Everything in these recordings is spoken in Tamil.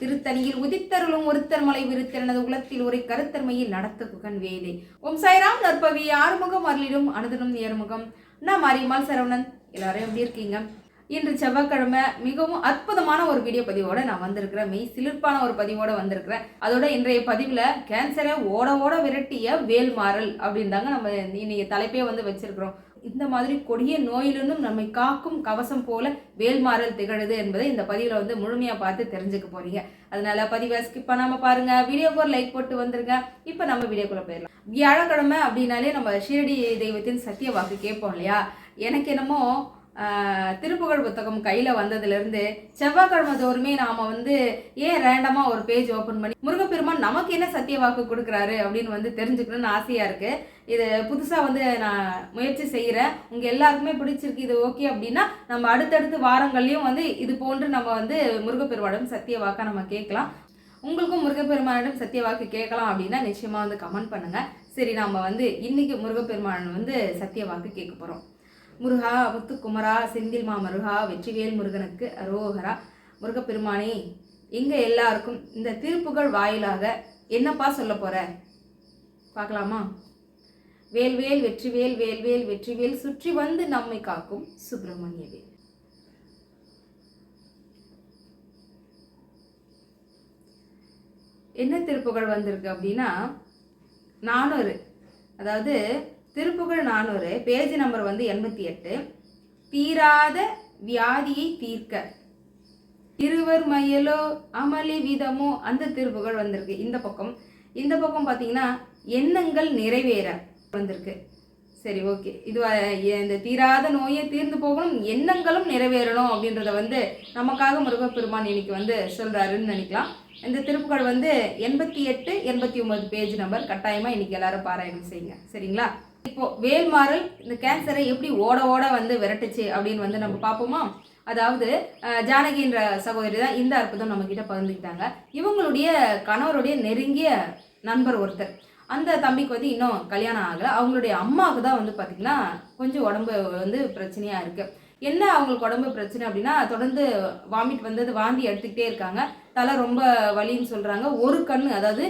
திருத்தணியில் உதித்தருளும் ஒருத்தர் மலை விருத்தனது உலத்தில் ஒரு கருத்தன்மையில் நடத்த குகன் வேலை ஓம் சாய்ராம் நற்பவி ஆறுமுகம் அருளிடும் அனுதனும் நேர்முகம். நான் மாரியம்மாள் சரவணன். எல்லாரும் எப்படி இருக்கீங்க? இன்று செவ்வாய்க்கிழமை மிகவும் அற்புதமான ஒரு வீடியோ பதிவோட நான் வந்திருக்கிறேன். மெய் சிலிர்ப்பான ஒரு பதிவோட வந்திருக்கிறேன். அதோட இன்றைய பதிவில் கேன்சரை ஓட ஓட விரட்டிய வேல்மாறல் அப்படின்றாங்க நம்ம இன்னைக்கு தலைப்பே வந்து வச்சிருக்கிறோம். இந்த மாதிரி கொடிய நோயிலிருந்தும் நம்மை காக்கும் கவசம் போல வேல்மாறல் திகழுது என்பதை இந்த பதிவில் வந்து முழுமையாக பார்த்து தெரிஞ்சுக்க போறீங்க. அதனால பதிவை ஸ்கிப் பண்ணாமல் பாருங்க. வீடியோக்கு ஒரு லைக் போட்டு வந்துருங்க. இப்போ நம்ம வீடியோக்குள்ள போயிடலாம். வியாழக்கிழமை அப்படின்னாலே நம்ம ஷீரடி தெய்வத்தின் சத்திய வாக்கு கேட்போம் இல்லையா? எனக்கு என்னமோ திருப்புகழ் புத்தகம் கையில் வந்ததுலேருந்து செவ்வாய்க்கிழமை தோறுமே நாம் வந்து ஏன் ரேண்டமாக ஒரு பேஜ் ஓப்பன் பண்ணி முருகப்பெருமான் நமக்கு என்ன சத்திய வாக்கு கொடுக்குறாரு அப்படின்னு வந்து தெரிஞ்சுக்கணும்னு ஆசையாக இருக்குது இது புதுசாக வந்து நான் முயற்சி செய்கிறேன் உங்கள் எல்லாருக்குமே பிடிச்சிருக்கு இது ஓகே அப்படின்னா நம்ம அடுத்தடுத்து வாரங்கள்லையும் வந்து இது போன்று நம்ம வந்து முருகப்பெருமானிடம் சத்திய வாக்காக நம்ம கேட்கலாம். உங்களுக்கும் முருகப்பெருமானிடம் சத்திய வாக்கு கேட்கலாம் அப்படின்னா நிச்சயமாக வந்து கமெண்ட் பண்ணுங்கள் சரி நம்ம வந்து இன்றைக்கி முருகப்பெருமான் வந்து சத்திய வாக்கு கேட்க போகிறோம் முருகா முத்துக்குமரா செந்தில் மாமருகா வெற்றிவேல் முருகனுக்கு அரோகரா. முருகப்பெருமானே எங்கள் எல்லாருக்கும் இந்த திருப்புகழ் வாயிலாக என்னப்பா சொல்ல போகிற பார்க்கலாமா? வேல்வேல் வெற்றிவேல் வேல்வேல் வெற்றிவேல் சுற்றி வந்து நம்மை காக்கும் சுப்பிரமணிய வேல் என்ன திருப்புகழ் வந்திருக்கு அப்படின்னா நானூறு. அதாவது திருப்புகழ் நானூறு பேஜ் நம்பர் வந்து எண்பத்தி எட்டு. தீராத வியாதியை தீர்க்க. இருவர் மயலோ அமளி விதமோ அந்த திருப்புகழ் வந்திருக்கு. இந்த பக்கம். இந்த பக்கம் பார்த்தீங்கன்னா எண்ணங்கள் நிறைவேற வந்திருக்கு. சரி ஓகே. இது இந்த தீராத நோயை தீர்ந்து போகணும் எண்ணங்களும் நிறைவேறணும் அப்படின்றத வந்து நமக்காக முருகப்பெருமான் இன்னைக்கு வந்து சொல்கிறாருன்னு நினைக்கலாம். இந்த திருப்புகழ் வந்து எண்பத்தி எட்டு எண்பத்தி ஒம்பது பேஜ் நம்பர். கட்டாயமாக இன்னைக்கு எல்லாரும் பாராயணம் செய்யுங்க. சரிங்களா? இப்போ வேல்மாறல் இந்த கேன்சரை எப்படி ஓட ஓட வந்து விரட்டுச்சு அப்படின்னு வந்து நம்ம பார்ப்போமா? அதாவது ஜானகின்ற சகோதரி தான் இந்த அற்புதம் நம்ம கிட்ட பகிர்ந்துக்கிட்டாங்க. இவங்களுடைய கணவருடைய நெருங்கிய நண்பர் ஒருத்தர். அந்த தம்பிக்கு வந்து இன்னும் கல்யாணம் ஆகலை. அவங்களுடைய அம்மாவுக்கு தான் வந்து பார்த்திங்கன்னா கொஞ்சம் உடம்பு வந்து பிரச்சனையாக இருக்குது என்ன அவங்களுக்கு உடம்பு பிரச்சனை அப்படின்னா தொடர்ந்து வாமிட் வந்தது வாந்தி எடுத்துக்கிட்டே இருக்காங்க. தலை ரொம்ப வலின்னு சொல்கிறாங்க ஒரு கண் அதாவது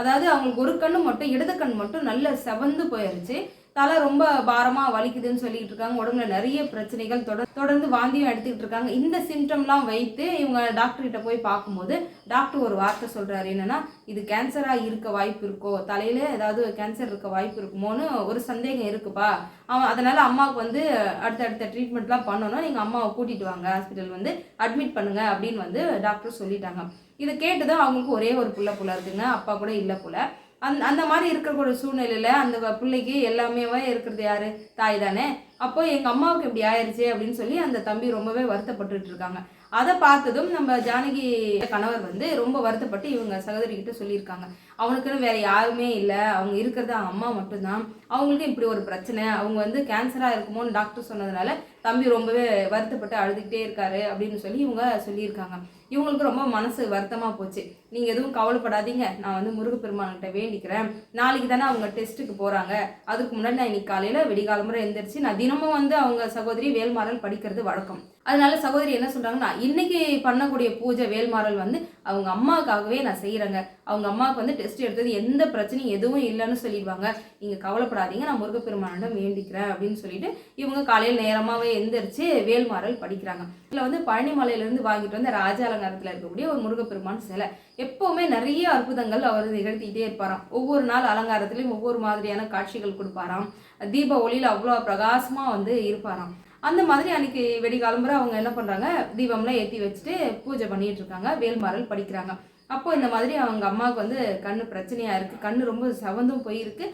அதாவது அவங்களுக்கு ஒரு கண்ணு மட்டும் இடது கண் மட்டும் நல்ல செவந்து போயிருச்சு. தலை ரொம்ப பாரமாக வலிக்குதுன்னு சொல்லிட்டு இருக்காங்க உடம்புல நிறைய பிரச்சனைகள் தொடர் தொடர்ந்து வாந்தியும் எடுத்துக்கிட்டு இருக்காங்க இந்த சிம்டம்லாம் வைத்து இவங்க டாக்டர்கிட்ட போய் பார்க்கும்போது டாக்டர் ஒரு வார்த்தை சொல்கிறாரு என்னென்னா இது கேன்சராக இருக்க வாய்ப்பு இருக்கோ தலையில ஏதாவது கேன்சர் இருக்க வாய்ப்பு இருக்குமோன்னு ஒரு சந்தேகம் இருக்குப்பா. அவன் அதனால் அம்மாவுக்கு வந்து அடுத்தடுத்த ட்ரீட்மெண்ட்லாம் பண்ணணும். நீங்கள் அம்மாவை கூட்டிகிட்டு வாங்க. ஹாஸ்பிட்டல் வந்து அட்மிட் பண்ணுங்க அப்படின்னு வந்து டாக்டர் சொல்லிட்டாங்க. இதை கேட்டுதான் அவங்களுக்கு ஒரே ஒரு புள்ள புள்ள இருக்குங்க. அப்பா கூட இல்லை புள்ள அந் அந்த மாதிரி இருக்கக்கூடிய சூழ்நிலையில் அந்த பிள்ளைக்கு எல்லாமே இருக்கிறது யார்? தாய் தானே? அப்போ எங்க அம்மாவுக்கு இப்படி ஆயிடுச்சு அப்படின்னு சொல்லி அந்த தம்பி ரொம்பவே வருத்தப்பட்டுட்டு இருக்காங்க. அதை பார்த்ததும் நம்ம ஜானகி கணவர் வந்து ரொம்ப வருத்தப்பட்டு இவங்க சகோதரி கிட்ட சொல்லியிருக்காங்க. அவனுக்குன்னு வேற யாருமே இல்லை. அவங்க இருக்கிறது அவங்க அம்மா மட்டும்தான். அவங்களுக்கு இப்படி ஒரு பிரச்சனை. அவங்க வந்து கேன்சராக இருக்குமோன்னு டாக்டர் சொன்னதுனால தம்பி ரொம்பவே வருத்தப்பட்டு அழுதுகிட்டே இருக்காரு அப்படின்னு சொல்லி இவங்க சொல்லியிருக்காங்க. இவங்களுக்கு ரொம்ப மனசு வருத்தமாக போச்சு. நீங்கள் எதுவும் கவலைப்படாதீங்க. நான் வந்து முருகப்பெருமான்கிட்ட வேண்டிக்கிறேன். நாளைக்கு தானே அவங்க டெஸ்ட்டுக்கு போகிறாங்க அதுக்கு முன்னாடி நான் இன்னைக்கு காலையில் விடிகாலமுறை எழுந்திரிச்சு நான் தினமும் வந்து அவங்க சகோதரி வேல்மாறல் படிக்கிறது வழக்கம். அதனால சகோதரி என்ன சொல்றாங்கன்னா இன்னைக்கு பண்ணக்கூடிய பூஜை வேல்மாறல் வந்து அவங்க அம்மாவுக்காகவே நான் செய்கிறேங்க அவங்க அம்மாவுக்கு வந்து டெஸ்ட் எடுத்தது எந்த பிரச்சனையும் எதுவும் இல்லைன்னு சொல்லிடுவாங்க. நீங்கள் கவலைப்படாதீங்க நான் முருகப்பெருமானிடம் வேண்டிக்கிறேன் அப்படின்னு சொல்லிட்டு இவங்க காலையில் நேரமாகவே எந்திரிச்சு வேல்மாறல் படிக்கிறாங்க. இதில் வந்து பழனிமலையிலேருந்து வாங்கிட்டு வந்த ராஜ அலங்காரத்தில் இருக்கக்கூடிய ஒரு முருகப்பெருமான் சிலை. எப்போவுமே நிறைய அற்புதங்கள் அவர் நிகழ்த்திக்கிட்டே இருப்பாராம். ஒவ்வொரு நாள் அலங்காரத்துலேயும் ஒவ்வொரு மாதிரியான காட்சிகள் கொடுப்பாராம். தீப ஒளியில் அவ்வளோ பிரகாசமாக வந்து இருப்பாராம். அந்த மாதிரி அன்னைக்கு வெடிகாலம்புற அவங்க என்ன பண்ணுறாங்க தீபம்லாம் ஏற்றி வச்சுட்டு பூஜை பண்ணிட்டு இருக்காங்க. வேல்மாறல் படிக்கிறாங்க. அப்போ இந்த மாதிரி அவங்க அம்மாவுக்கு வந்து கண்ணு பிரச்சனையாக இருக்குது கண்ணு ரொம்ப செவந்தும் போயிருக்கு.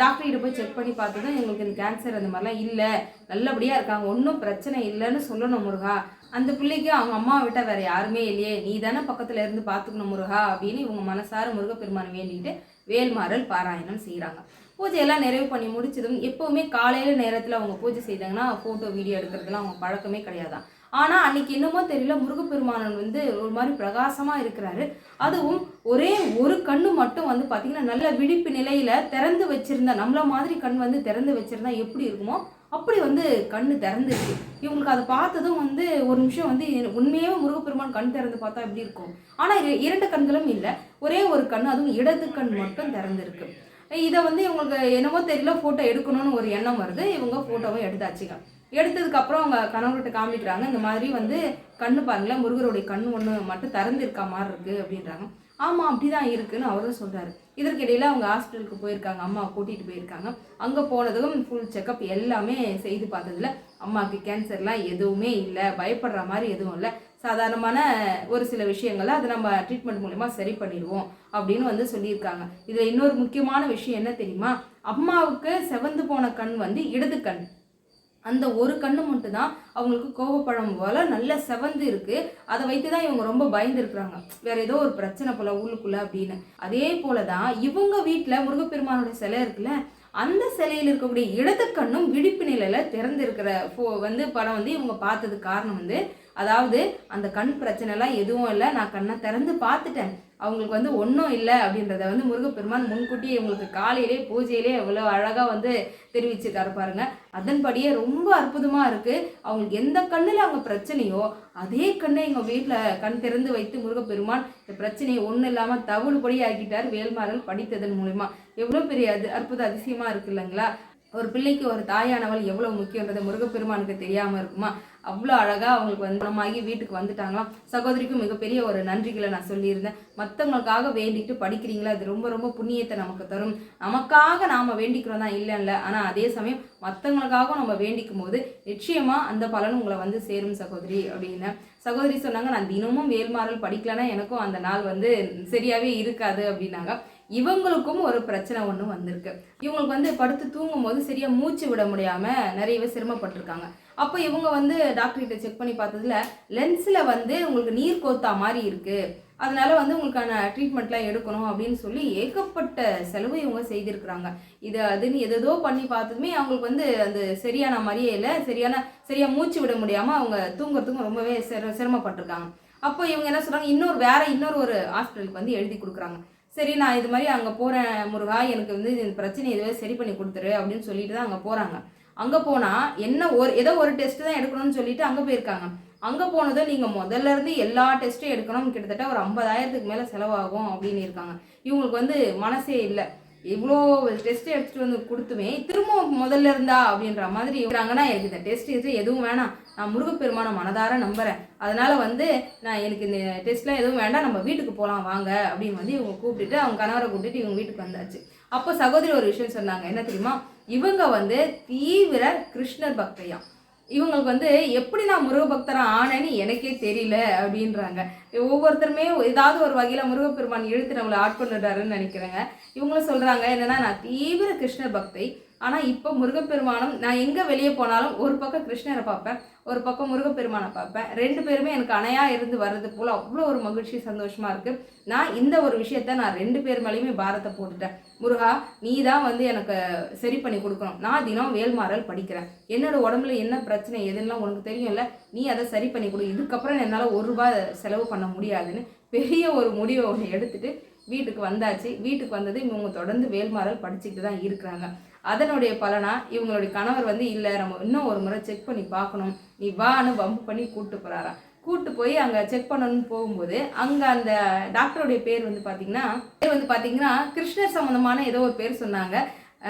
டாக்டர்கிட்ட போய் செக் பண்ணி பார்த்ததும் எங்களுக்கு இந்த கேன்சர் அந்த மாதிரிலாம் இல்லை. நல்லபடியாக இருக்காங்க. ஒன்றும் பிரச்சனை இல்லைன்னு சொல்லணும் முருகா. அந்த பிள்ளைக்கு அவங்க அம்மாவை விட்டால் வேறு யாருமே இல்லையே. நீ தானே பக்கத்தில் இருந்து பார்த்துக்கணும் முருகா அப்படின்னு இவங்க மனசார முருகப்பெருமானை வேண்டிகிட்டு வேல்மாறல் பாராயணம் செய்கிறாங்க பூஜையெல்லாம் நிறைவு பண்ணி முடிச்சதும் எப்போவுமே காலையில் நேரத்தில் அவங்க பூஜை செய்தாங்கன்னா ஃபோட்டோ வீடியோ எடுக்கிறதுலாம் அவங்க பழக்கமே கிடையாதான். ஆனால் அன்னைக்கு என்னமோ தெரியல முருகப்பெருமானன் வந்து ஒரு மாதிரி பிரகாசமாக இருக்கிறாரு. அதுவும் ஒரே ஒரு கண்ணு மட்டும் வந்து பார்த்திங்கன்னா நல்ல விழிப்பு நிலையில் திறந்து வச்சுருந்தா நம்மள மாதிரி கண் வந்து திறந்து வச்சுருந்தா எப்படி இருக்குமோ அப்படி வந்து கண் திறந்துருக்கு இவங்களுக்கு அதை பார்த்ததும் வந்து ஒரு நிமிஷம் வந்து உண்மையே முருகப்பெருமான் கண் திறந்து பார்த்தா எப்படி இருக்கும்? ஆனால் இரண்டு கண்களும் இல்லை. ஒரே ஒரு கண் அதுவும் இடது கண் மட்டும் திறந்துருக்கு. இதை வந்து இவங்களுக்கு என்னமோ தெரியல ஃபோட்டோ எடுக்கணும்னு ஒரு எண்ணம் வருது. இவங்க ஃபோட்டோவும் எடுத்தாச்சுங்க. எடுத்ததுக்கப்புறம் அவங்க கணவர்கிட்ட காமிக்கிறாங்க இந்த மாதிரி வந்து கண்ணு பாருங்களேன் முருகருடைய கண் ஒன்று மட்டும் திறந்திருக்கா மாதிரி இருக்குது அப்படின்றாங்க. ஆமாம் அப்படிதான் இருக்குன்னு அவரும் சொல்கிறாரு இதற்கிடையில் அவங்க ஹாஸ்பிட்டலுக்கு போயிருக்காங்க அம்மா கூட்டிகிட்டு போயிருக்காங்க. அங்கே போனதும் ஃபுல் செக்கப் எல்லாமே செய்து பார்த்ததுல அம்மாவுக்கு கேன்சர்லாம் எதுவுமே இல்லை பயப்படுற மாதிரி எதுவும் இல்லை. சாதாரணமான ஒரு சில விஷயங்களை அதை நம்ம ட்ரீட்மெண்ட் மூலயமா சரி பண்ணிடுவோம் அப்படின்னு வந்து சொல்லியிருக்காங்க. இதில் இன்னொரு முக்கியமான விஷயம் என்ன தெரியுமா? அம்மாவுக்கு செவந்து போன கண் வந்து இடது கண். அந்த ஒரு கண்ணு மட்டும் தான் அவங்களுக்கு கோபப்படம் போல நல்ல செவந்து இருக்குது அதை வைத்து தான் இவங்க ரொம்ப பயந்துருக்குறாங்க. வேற ஏதோ ஒரு பிரச்சனை போல உள்ளுக்குள்ள அப்படின்னு. அதே போல தான் இவங்க வீட்டில் முருகப்பெருமானோட சிலை இருக்குல்ல அந்த சிலையில் இருக்கக்கூடிய இடது கண்ணும் விழிப்பு நிலையில் திறந்திருக்கிற ஃபோ வந்து படம் வந்து இவங்க பார்த்தது காரணம் வந்து அதாவது அந்த கண் பிரச்சனைலாம் எதுவும் இல்லை. நான் கண்ணை திறந்து பார்த்துட்டேன். அவங்களுக்கு வந்து ஒன்றும் இல்லை அப்படின்றத வந்து முருகப்பெருமான் முன்கூட்டியே இவங்களுக்கு காலையிலே பூஜையிலே எவ்வளோ அழகாக வந்து தெரிவிச்சிருக்காரு பாருங்க. அதன்படியே ரொம்ப அற்புதமாக இருக்குது அவங்களுக்கு எந்த கண்ணில் அவங்க பிரச்சனையோ அதே கண்ணை எங்கள் வீட்டில் கண் திறந்து வைத்து முருகப்பெருமான் இந்த பிரச்சனையை ஒன்றும் இல்லாமல் தவிடு ஆக்கிட்டார். வேல்மாறல் படித்ததன் மூலிமா எவ்வளோ பெரிய அது அற்புத அதிசயமாக இருக்கு இல்லைங்களா? ஒரு பிள்ளைக்கு ஒரு தாயானவள் எவ்வளோ முக்கியன்றது முருகப்பெருமானுக்கு தெரியாமல் இருக்குமா? அவ்வளோ அழகாக அவங்களுக்கு வந்து குணமாகி வீட்டுக்கு வந்துட்டாங்களாம். சகோதரிக்கும் மிகப்பெரிய ஒரு நன்றிகளை நான் சொல்லியிருந்தேன். மற்றவங்களுக்காக வேண்டிட்டு படிக்கிறீங்களா? அது ரொம்ப ரொம்ப புண்ணியத்தை நமக்கு தரும். நமக்காக நாம் வேண்டிக்கிறோம் தான் இல்லைல்ல. ஆனால் அதே சமயம் மற்றவங்களுக்காகவும் நம்ம வேண்டிக்கும் போது நிச்சயமாக அந்த பலன் உங்களை வந்து சேரும் சகோதரி அப்படின்னு. சகோதரி சொன்னாங்க நான் தினமும் வேல்மாறல் படிக்கலன்னா எனக்கும் அந்த நாள் வந்து சரியாகவே இருக்காது அப்படின்னாங்க. இவங்களுக்கும் ஒரு பிரச்சனை ஒன்று வந்திருக்கு. இவங்களுக்கு வந்து படுத்து தூங்கும் போது சரியாக மூச்சு விட முடியாமல் நிறையவே சிரமப்பட்டிருக்காங்க. அப்போ இவங்க வந்து டாக்டர்கிட்ட செக் பண்ணி பார்த்ததுல லென்ஸில் வந்து உங்களுக்கு நீர் கோத்தா மாதிரி இருக்குது அதனால வந்து உங்களுக்கான ட்ரீட்மெண்ட்லாம் எடுக்கணும் அப்படின்னு சொல்லி ஏகப்பட்ட செலவு இவங்க செய்திருக்கிறாங்க. இது அதுன்னு எதோ பண்ணி பார்த்ததுமே அவங்களுக்கு வந்து அந்த சரியான மாதிரியே இல்லை. சரியான சரியாக மூச்சு விட முடியாமல் அவங்க தூங்குறதுக்கும் ரொம்பவே சிர சிரமப்பட்டிருக்காங்க. அப்போ இவங்க என்ன சொல்கிறாங்க இன்னொரு வேற இன்னொரு ஒரு ஹாஸ்பிட்டலுக்கு வந்து எழுதி கொடுக்குறாங்க. சரி நான் இது மாதிரி அங்கே போகிறேன் முருகா எனக்கு வந்து இந்த பிரச்சனை எதுவே சரி பண்ணி கொடுத்துரு அப்படின்னு சொல்லிட்டு தான் அங்கே போகிறாங்க அங்கே போனால் என்ன ஒரு ஏதோ ஒரு டெஸ்ட் தான் எடுக்கணும்னு சொல்லிட்டு அங்கே போயிருக்காங்க. அங்கே போனதும் நீங்கள் முதல்ல இருந்து எல்லா டெஸ்ட்டும் எடுக்கணும். கிட்டத்தட்ட ஒரு ஐம்பதாயிரத்துக்கு மேலே செலவாகும் அப்படின்னு இருக்காங்க. இவங்களுக்கு வந்து மனசே இல்லை. இவ்வளோ டெஸ்ட் எடுத்துகிட்டு வந்து கொடுத்துமே திரும்ப முதல்ல இருந்தா அப்படின்ற மாதிரி இருக்கிறாங்கன்னா எனக்கு இந்த டெஸ்ட் இது எதுவும் வேணாம். நான் முருகப்பெருமான மனதார நம்புகிறேன் அதனால் வந்து நான் எனக்கு இந்த டெஸ்ட்லாம் எதுவும் வேண்டாம். நம்ம வீட்டுக்கு போகலாம் வாங்க அப்படின்னு வந்து இவங்க கூப்பிட்டுட்டு அவங்க கணவரை கூப்பிட்டுட்டு இவங்க வீட்டுக்கு வந்தாச்சு. அப்போ சகோதரி ஒரு விஷயம் சொன்னாங்க. என்ன தெரியுமா? இவங்க வந்து தீவிர கிருஷ்ணர் பக்தையா இவங்களுக்கு வந்து எப்படி நான் முருகபக்தராக ஆனேன்னு எனக்கே தெரியல அப்படின்றாங்க. ஒவ்வொருத்தருமே ஏதாவது ஒரு வகையில் முருகப்பெருமான் இழுத்து நம்மளை ஆட்கொண்டுட்டாருன்னு நினைக்கிறேங்க. இவங்களும் சொல்கிறாங்க என்னென்னா நான் தீவிர கிருஷ்ண பக்தை ஆனால் இப்போ முருகப்பெருமானம் நான் எங்கே வெளியே போனாலும் ஒரு பக்கம் கிருஷ்ணரை பார்ப்பேன் ஒரு பக்கம் முருகப்பெருமானை பார்ப்பேன். ரெண்டு பேருமே எனக்கு அணையாக இருந்து வர்றது போல் அவ்வளோ ஒரு மகிழ்ச்சி சந்தோஷமாக இருக்குது நான் இந்த ஒரு விஷயத்த நான் ரெண்டு பேர் மேலேயுமே பாரத்தை போட்டுட்டேன். முருகா நீ தான் வந்து எனக்கு சரி பண்ணி கொடுக்கணும். நான் தினம் வேல்மாறல் படிக்கிறேன். என்னோட உடம்புல என்ன பிரச்சனை எதுன்னா உனக்கு தெரியும்ல நீ அதை சரி பண்ணி கொடு. இதுக்கப்புறம் என்னால் ஒரு ரூபாய் செலவு பண்ண முடியாதுன்னு பெரிய ஒரு முடிவை ஒன்று எடுத்துகிட்டு வீட்டுக்கு வந்தாச்சு. வீட்டுக்கு வந்தது இவங்க தொடர்ந்து வேல்மாறல் படிச்சுக்கிட்டு தான் இருக்கிறாங்க. அதனுடைய பலனாக இவங்களுடைய கணவர் வந்து இல்லை நம்ம இன்னும் ஒரு முறை செக் பண்ணி பார்க்கணும். நீ வான்னு வம்பு பண்ணி கூப்பிட்டு போகிறாராம் கூட்டு போய் அங்கே செக் பண்ணணும்னு போகும்போது அங்கே அந்த டாக்டருடைய பேர் வந்து பார்த்தீங்கன்னா பேர் வந்து பார்த்தீங்கன்னா கிருஷ்ணர் சம்மந்தமான ஏதோ ஒரு பேர் சொன்னாங்க.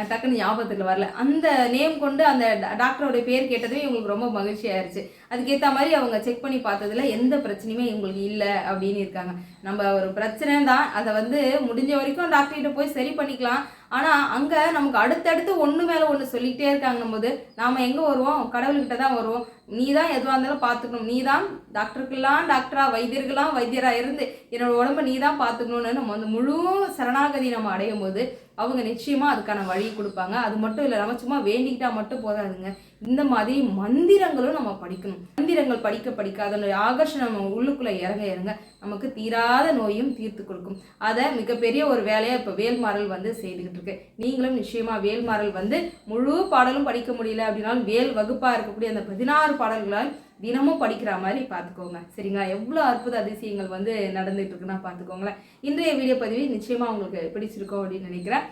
டக்குன்னு ஞாபகத்தில் வரல. அந்த நேம் கொண்டு அந்த டாக்டரோடைய பேர் கேட்டதுமே இவங்களுக்கு ரொம்ப மகிழ்ச்சியாயிருச்சு அதுக்கேற்ற மாதிரி அவங்க செக் பண்ணி பார்த்ததுல எந்த பிரச்சனையுமே இவங்களுக்கு இல்லை அப்படின்னு இருக்காங்க. நம்ம ஒரு பிரச்சனை தான் அதை வந்து முடிஞ்ச வரைக்கும் டாக்டர்கிட்ட போய் சரி பண்ணிக்கலாம். ஆனால் அங்கே நமக்கு அடுத்தடுத்து ஒன்று மேலே ஒன்று சொல்லிகிட்டே இருக்காங்கன்னும் போது நாம் எங்கே வருவோம்? கடவுள்கிட்ட தான் வருவோம். நீ தான் எதுவாக இருந்தாலும் பார்த்துக்கணும். நீ தான் டாக்டருக்கெல்லாம் டாக்டராக வைத்தியர்களாம் வைத்தியராக இருந்து என்னோட உடம்ப நீ தான் பார்த்துக்கணும்னு நம்ம வந்து முழு சரணாகதி நம்ம அடையும் போது அவங்க நிச்சயமாக அதுக்கான வழி கொடுப்பாங்க. அது மட்டும் இல்லை நம்ம சும்மா வேண்டிக்கிட்டால் மட்டும் போதாதுங்க. இந்த மாதிரி மந்திரங்களும் நம்ம படிக்கணும். மந்திரங்கள் படிக்க படிக்க அதனுடைய ஆகர்ஷணம் நம்ம உள்ளுக்குள்ளே இறங்க இறங்க நமக்கு தீராத நோயும் தீர்த்து கொடுக்கும். அதை மிகப்பெரிய ஒரு வேலையாக இப்போ வேல்மாறல் வந்து செய்துக்கிட்டு இருக்கு. நீங்களும் நிச்சயமாக வேல்மாறல் வந்து முழு பாடலும் படிக்க முடியல அப்படின்னாலும் வேல் வகுப்பாக இருக்கக்கூடிய அந்த பதினாறு பாடல்களால் தினமும் படிக்கிற மாதிரி பார்த்துக்கோங்க. சரிங்களா? எவ்வளோ அற்புத அதிசயங்கள் வந்து நடந்துட்டு இருக்குன்னா பார்த்துக்கோங்களேன். இன்றைய வீடியோ பதிவு நிச்சயமாக உங்களுக்கு பிடிச்சிருக்கோம் அப்படின்னு நினைக்கிறேன்.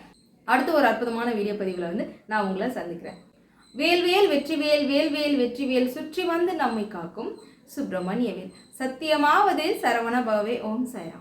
அடுத்த ஒரு அற்புதமான வீடியோ பதிவில் வந்து நான் உங்களை சந்திக்கிறேன். வேல்வேல் வெற்றிவேல் வேல்வேல் வெற்றிவேல் சுற்றி வந்து நம்மை காக்கும் சுப்பிரமணியவேல். சத்தியமாவது சரவண பவே ஓம் சயா